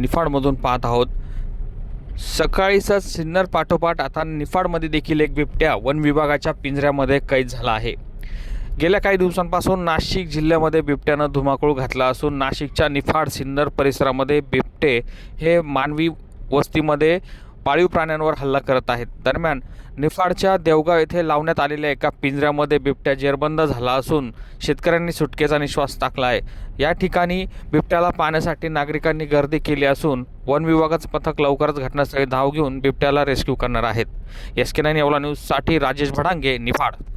निफाडमधून पाहत आहोत. सकाळीच सिन्नर पाठोपाठ आता निफाडमध्ये देखील एक बिबट्या वन विभागाच्या पिंजऱ्यामध्ये कैद झाला आहे. गेल्या काही दिवसांपासून नाशिक जिल्ह्यामध्ये बिबट्यानं धुमाकूळ घातला असून नाशिकच्या निफाड सिन्नर परिसरामध्ये बिबटे हे मानवी वस्तीमध्ये पाळीव प्राण्यांवर हल्ला करत आहेत. दरम्यान निफाडच्या देवगाव येथे लावण्यात आलेल्या एका पिंजऱ्यामध्ये बिबट्या जेरबंद झाला असून शेतकऱ्यांनी सुटकेचा निश्वास टाकला आहे. या ठिकाणी बिबट्याला पाहण्यासाठी नागरिकांनी गर्दी केली असून वन विभागाचं पथक लवकरच घटनास्थळी धाव घेऊन बिबट्याला रेस्क्यू करणार आहेत. एस के नाईन येवला न्यूजसाठी राजेश भडांगे निफाड.